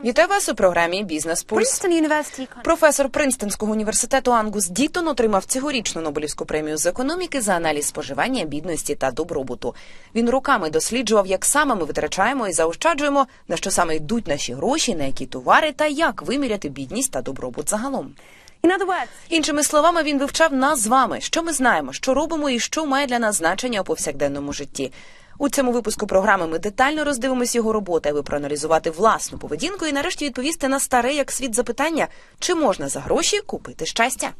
Вітаю вас у програмі Бізнес Пульс. Професор Принстонського університету Ангус Дітон отримав цьогорічну Нобелівську премію з економіки за аналіз споживання, бідності та добробуту. Він роками досліджував, як саме ми витрачаємо і заощаджуємо, на що саме йдуть наші гроші, на які товари та як виміряти бідність та добробут загалом. Іншими словами, він вивчав нас з вами, що ми знаємо, що робимо і що має для нас значення у повсякденному житті. У цьому випуску програми ми детально роздивимось його роботи, аби проаналізувати власну поведінку і нарешті відповісти на старе як світ запитання, чи можна за гроші купити щастя.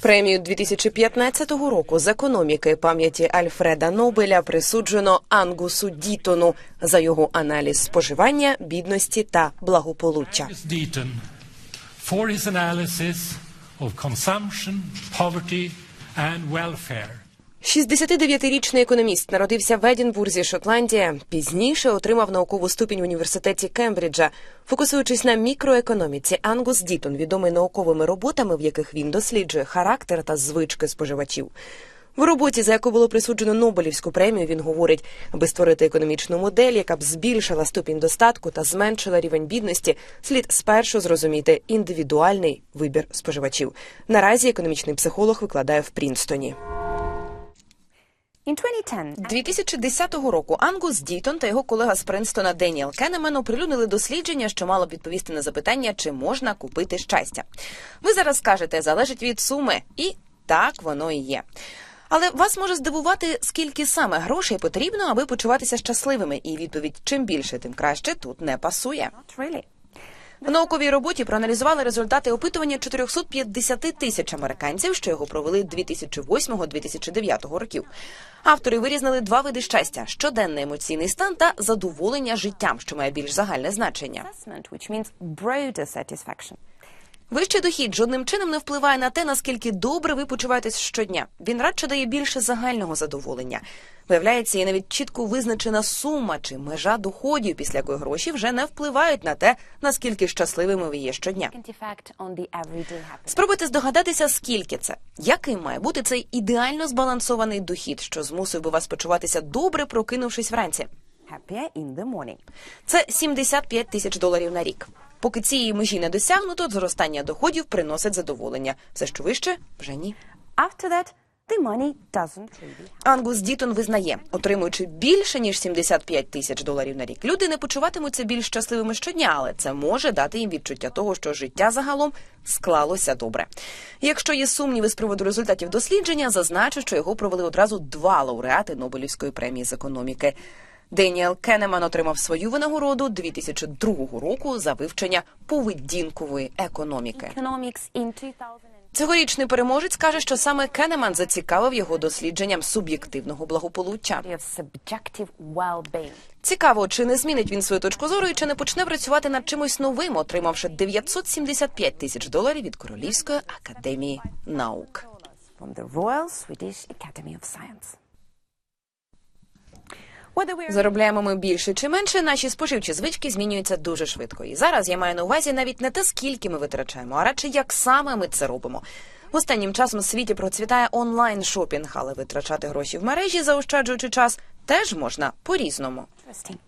Премію 2015 року з економіки пам'яті Альфреда Нобеля присуджено Ангусу Дітону за його аналіз споживання, бідності та благополуччя. For his analysis of consumption, poverty, and welfare. 69-річний економіст народився в Едінбурзі, Шотландія. Пізніше отримав наукову ступінь в університеті Кембриджа. Фокусуючись на мікроекономіці, Ангус Дітон відомий науковими роботами, в яких він досліджує характер та звички споживачів. В роботі, за яку було присуджено Нобелівську премію, він говорить, аби створити економічну модель, яка б збільшила ступінь достатку та зменшила рівень бідності, слід спершу зрозуміти індивідуальний вибір споживачів. Наразі економічний психолог викладає в Прінстоні. In 2010, 2010 року Ангус Дітон та його колега з Принстона Деніел Кенемен оприлюднили дослідження, що мало б відповісти на запитання, чи можна купити щастя. Ви зараз скажете, залежить від суми, і так воно і є. Але вас може здивувати, скільки саме грошей потрібно, аби почуватися щасливими, і відповідь чим більше, тим краще тут не пасує. В науковій роботі проаналізували результати опитування 450 тисяч американців, що його провели 2008-2009 років. Автори вирізнили два види щастя: щоденний емоційний стан та задоволення життям, що має більш загальне значення. Вищий дохід жодним чином не впливає на те, наскільки добре ви почуваєтесь щодня. Він радше дає більше загального задоволення. Виявляється, є навіть чітко визначена сума чи межа доходів, після якої гроші вже не впливають на те, наскільки щасливими ви є щодня. Спробуйте здогадатися, скільки це, яким має бути цей ідеально збалансований дохід, що змусив би вас почуватися добре, прокинувшись вранці. Це 75 тисяч доларів на рік. Поки цієї межі не досягнуто, зростання доходів приносить задоволення. Все, що вище, вже ні. After that, the money doesn't really. Ангус Дітон визнає, отримуючи більше ніж 75 тисяч доларів на рік, люди не почуватимуться більш щасливими щодня, але це може дати їм відчуття того, що життя загалом склалося добре. Якщо є сумніви з приводу результатів дослідження, зазначу, що його провели одразу два лауреати Нобелівської премії з економіки. Деніел Кенеман отримав свою винагороду 2002 року за вивчення поведінкової економіки. Economics in 2000. Цьогорічний переможець каже, що саме Кенеман зацікавив його дослідженням суб'єктивного благополуччя. Цікаво, чи не змінить він свою точку зору і чи не почне працювати над чимось новим, отримавши 975 тисяч доларів від Королівської академії наук. From the Royal Swedish Academy of Science. Заробляємо ми більше чи менше, наші споживчі звички змінюються дуже швидко. І зараз я маю на увазі навіть не те, скільки ми витрачаємо, а радше як саме ми це робимо. Останнім часом у світі процвітає онлайн шопінг, але витрачати гроші в мережі, заощаджуючи час, теж можна по-різному. interesting.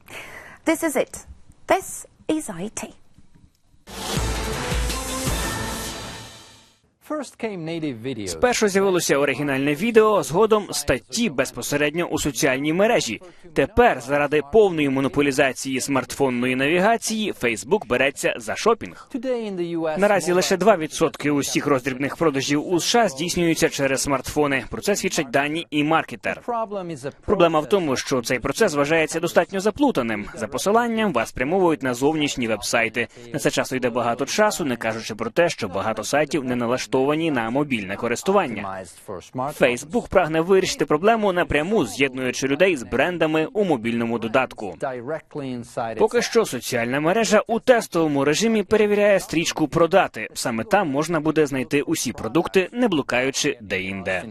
This is it. This is IT. Спершу з'явилося оригінальне відео, згодом статті безпосередньо у соціальній мережі. Тепер, заради повної монополізації смартфонної навігації, Фейсбук береться за шопінг. Наразі лише 2% усіх роздрібних продажів у США здійснюються через смартфони. Про це свідчать дані і маркетер. Проблема в тому, що цей процес вважається достатньо заплутаним. За посиланням вас спрямовують на зовнішні веб-сайти. На це часто йде багато часу, не кажучи про те, що багато сайтів не налаштовані на мобільне користування. Фейсбук прагне вирішити проблему напряму, з'єднуючи людей з брендами у мобільному додатку. Поки що соціальна мережа у тестовому режимі перевіряє стрічку продати. Саме там можна буде знайти усі продукти, не блукаючи де-інде.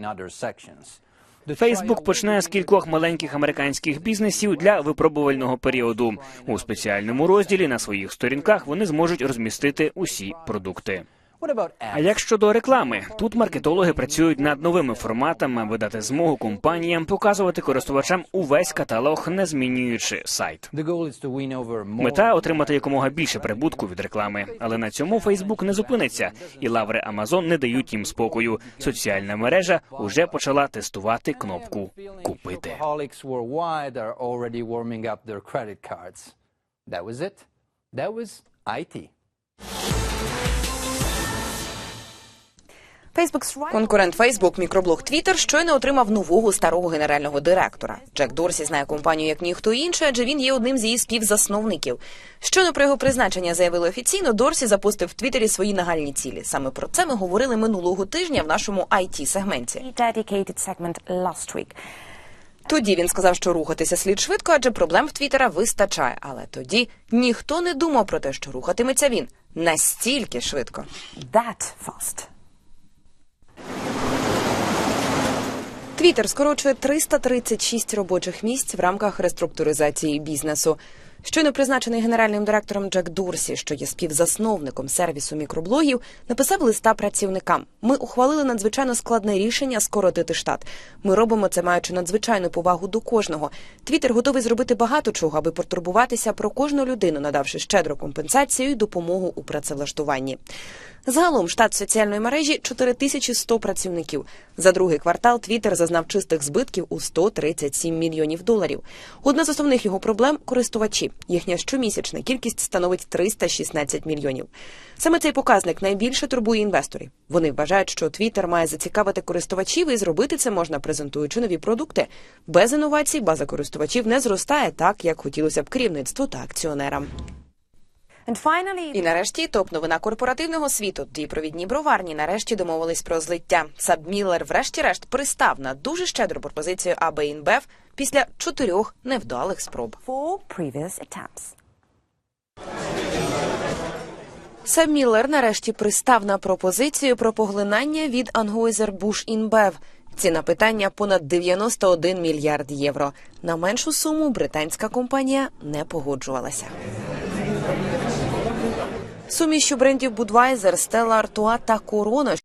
Фейсбук почне з кількох маленьких американських бізнесів для випробувального періоду. У спеціальному розділі на своїх сторінках вони зможуть розмістити усі продукти. А як щодо реклами? Тут маркетологи працюють над новими форматами, аби дати змогу компаніям показувати користувачам увесь каталог, не змінюючи сайт. Мета отримати якомога більше прибутку від реклами, але на цьому Фейсбук не зупиниться, і лаври Амазон не дають їм спокою. Соціальна мережа уже почала тестувати кнопку купити. That was it. That was IT. Конкурент Facebook, мікроблог Twitter, щойно отримав нового старого генерального директора. Джек Дорсі знає компанію як ніхто інший, адже він є одним з її співзасновників. Щойно про його призначення заявили офіційно. Дорсі запустив в Твіттері свої нагальні цілі. Саме про це ми говорили минулого тижня в нашому it сегменті. Тоді він сказав, що рухатися слід швидко, адже проблем в Твіттера вистачає. Але тоді ніхто не думав про те, що рухатиметься він настільки швидко. That fast. Твіттер скорочує 336 робочих місць в рамках реструктуризації бізнесу. Щойно призначений генеральним директором Джек Дурсі, що є співзасновником сервісу мікроблогів, написав листа працівникам. Ми ухвалили надзвичайно складне рішення скоротити штат. Ми робимо це, маючи надзвичайну повагу до кожного. Твіттер готовий зробити багато чого, аби потурбуватися про кожну людину, надавши щедру компенсацію і допомогу у працевлаштуванні. Загалом штат соціальної мережі 4100 працівників. За другий квартал Твіттер зазнав чистих збитків у 137 мільйонів доларів. Одна з основних його проблем користувачі. Їхня щомісячна кількість становить 316 мільйонів. Саме цей показник найбільше турбує інвесторів. Вони вважають, що Твіттер має зацікавити користувачів і зробити це можна, презентуючи нові продукти. Без інновацій база користувачів не зростає так, як хотілося б керівництву та акціонерам. І нарешті топ-новина корпоративного світу. Ті провідні броварні нарешті домовились про злиття. Саб Міллер врешті-решт пристав на дуже щедру пропозицію АБ Інбев після чотирьох невдалих спроб. Саб Міллер нарешті пристав на пропозицію про поглинання від Anheuser Busch InBev. Ціна питання понад 91 мільярд євро. На меншу суму британська компанія не погоджувалася. Сумішю брендів Budweiser, Stella Artois та Corona